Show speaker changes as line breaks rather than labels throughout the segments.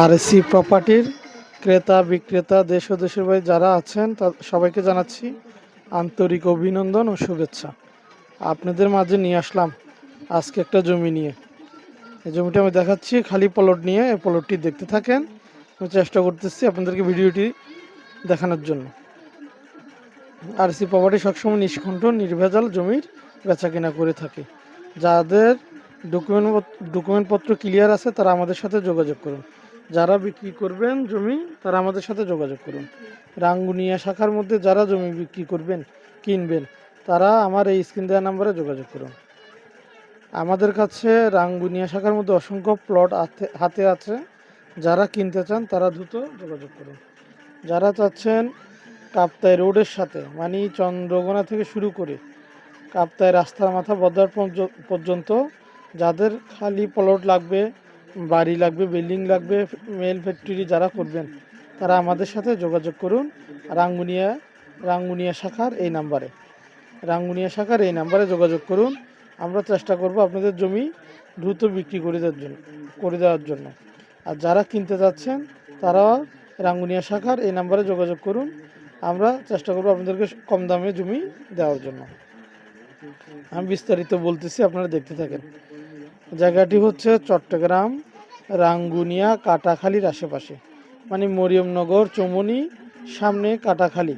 আর C প্রপার্টির ক্রেতা, বিক্রেতা, দেশ ও দেশের বাইরে যারা আছেন, তা সবাইকে জানাচ্ছি আন্তরিক অভিনন্দন ও শুভেচ্ছা। আপনাদের মাঝে নিয়ে আসলাম আজকে একটা জমি নিয়ে। এই জমিটা আমি দেখাচ্ছি, খালি পলট নিয়ে এই পলটটি দেখতে থাকেন। আমি চেষ্টা করতেছি আপনাদেরকে ভিডিওটি দেখানোর জন্য। আর সি প্রপার্টি সবসময় নিষ্কণ্ঠ, নির্ভেজাল জমির বেচা কেনা করে থাকে। যাদের ডকুমেন্ট ডকুমেন্টপত্র ক্লিয়ার আছে, তারা আমাদের সাথে যোগাযোগ করুন। যারা বিক্রি করবেন জমি, তারা আমাদের সাথে যোগাযোগ করুন। রাঙ্গুনিয়া শাখার মধ্যে যারা জমি বিক্রি করবেন, কিনবেন, তারা আমার এই স্ক্রিন দেওয়া নাম্বারে যোগাযোগ করুন। আমাদের কাছে রাঙ্গুনিয়া শাখার মধ্যে অসংখ্য প্লট হাতে আছে। যারা কিনতে চান, তারা দ্রুত যোগাযোগ করুন। যারা চাচ্ছেন কাপ্তাই রোডের সাথে মানে চন্দ্রগোনা থেকে শুরু করে কাপ্তাই রাস্তার মাথা বদার পর্যন্ত, যাদের খালি প্লট লাগবে বাড়ি লাগবে বিল্ডিং লাগবে মেল ফ্যাক্টরি যারা করবেন, তারা আমাদের সাথে যোগাযোগ করুন। রাঙ্গুনিয়া রাঙ্গুনিয়া শাখার এই নাম্বারে। রাঙ্গুনিয়া শাখার এই নাম্বারে যোগাযোগ করুন। আমরা চেষ্টা করব আপনাদের জমি দ্রুত বিক্রি করে দেওয়ার জন্য, করে দেওয়ার জন্য। আর যারা কিনতে যাচ্ছেন তারা রাঙ্গুনিয়া শাখার এই নাম্বারে যোগাযোগ করুন। আমরা চেষ্টা করব আপনাদেরকে কম দামে জমি দেওয়ার জন্য। আমি বিস্তারিত বলতেছি, আপনারা দেখতে থাকেন। জায়গাটি হচ্ছে চট্টগ্রাম, রাঙ্গুনিয়া, কাটাখালীর আশেপাশে। মানে মরিয়মনগর, চমনি, সামনে কাটাখালী।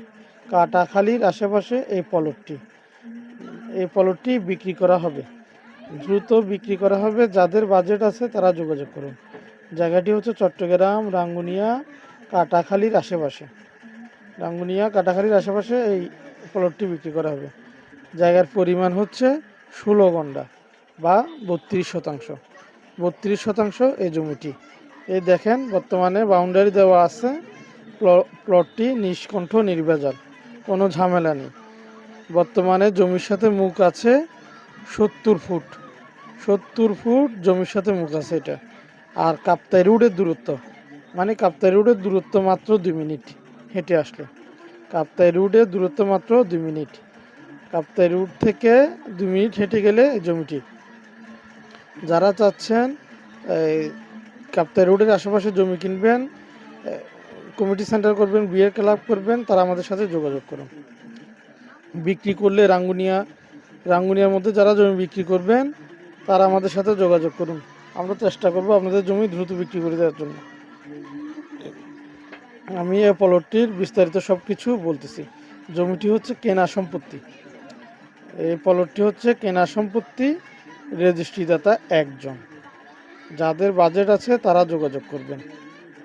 কাটাখালীর আশেপাশে এই পলটটি। এই পলটটি বিক্রি করা হবে। দ্রুত বিক্রি করা হবে। যাদের বাজেট আছে তারা যোগাযোগ করুন। জায়গাটি হচ্ছে চট্টগ্রাম, রাঙ্গুনিয়া, কাটাখালীর আশেপাশে। রাঙ্গুনিয়া, কাটাখালীর আশেপাশে এই প্লটটি বিক্রি করা হবে। জায়গার পরিমাণ হচ্ছে ষোলো গন্ডা। বা বত্রিশ শতাংশ। বত্রিশ শতাংশ এই জমিটি। এই দেখেন, বর্তমানে বাউন্ডারি দেওয়া আছে প্ল- প্লটটি নিষ্কণ্ঠ নির্ভেজাল, কোনো ঝামেলা নেই। বর্তমানে জমির সাথে মুখ আছে সত্তর ফুট। সত্তর ফুট জমির সাথে মুখ আছে এটা। আর কাপ্তাই রোডের দূরত্ব মানে কাপ্তাই রোডের দূরত্ব মাত্র দুই মিনিট হেঁটে আসলে। কাপ্তাই রোডের দূরত্ব মাত্র দুই মিনিট। কাপ্তাই রুট থেকে দুই মিনিট হেঁটে গেলে জমিটি যারা চাচ্ছেন কাপ্তাই রোডের আশেপাশে জমি কিনবেন কমিটি সেন্টার করবেন, বিয়ের ক্লাব করবেন, তারা আমাদের সাথে যোগাযোগ করুন। বিক্রি করলে রাঙ্গুনিয়া, রাঙ্গুনিয়ার মধ্যে যারা জমি বিক্রি করবেন, তারা আমাদের সাথে যোগাযোগ করুন। আমরা চেষ্টা করব আপনাদের জমি দ্রুত বিক্রি করে দেওয়ার জন্য। আমি এই প্লটটির বিস্তারিত সব কিছু বলতেছি। জমিটি হচ্ছে কেনা সম্পত্তি। এই প্লটটি হচ্ছে কেনা সম্পত্তি। রেজিস্ট্রিদাতা একজন। যাদের বাজেট আছে তারা যোগাযোগ করবেন।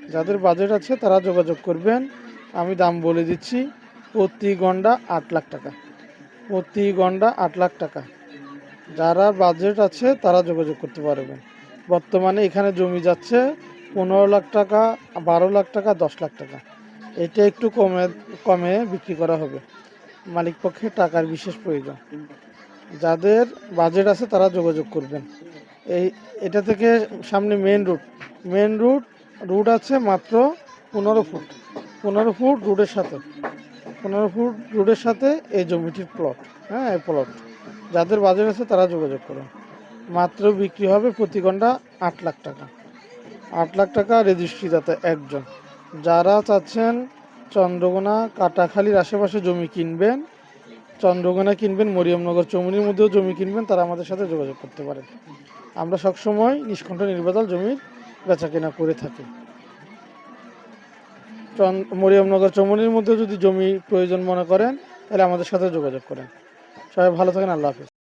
যাদের বাজেট আছে তারা যোগাযোগ করবেন। আমি দাম বলে দিচ্ছি, প্রতি গন্ডা আট লাখ টাকা। প্রতি গন্ডা আট লাখ টাকা। যারা বাজেট আছে তারা যোগাযোগ করতে পারবেন। বর্তমানে এখানে জমি যাচ্ছে পনেরো লাখ টাকা, বারো লাখ টাকা, দশ লাখ টাকা। এটা একটু কমে কমে বিক্রি করা হবে। মালিক পক্ষে টাকার বিশেষ প্রয়োজন। যাদের বাজেট আছে তারা যোগাযোগ করবেন। এই, এটা থেকে সামনে main route main route route আছে মাত্র পনেরো ফুট। পনেরো ফুট রুটের সাথে। পনেরো ফুট রুটের সাথে এই জমিটির প্লট হ্যাঁ এই প্লট যাদের বাজেট আছে তারা যোগাযোগ করুন। মাত্র বিক্রি হবে প্রতি ঘণ্টা আট লাখ টাকা। আট লাখ টাকা রেজিস্ট্রিদাতা একজন। যারা চাচ্ছেন চন্দ্রকোনা, কাটাখালীর আশেপাশে জমি কিনবেন চন্দ্রকোনা কিনবেন, মরিয়মনগর চৌমুনির মধ্যেও জমি কিনবেন, তারা আমাদের সাথে যোগাযোগ করতে পারেন। আমরা সবসময় নিষ্কণ্ঠ নির্বাচল জমির বেচা কেনা করে থাকি। মরিয়মনগর চৌমুনির মধ্যেও যদি জমি প্রয়োজন মনে করেন, তাহলে আমাদের সাথে যোগাযোগ করেন। সবাই ভালো থাকেন, আল্লাহ হাফিজ।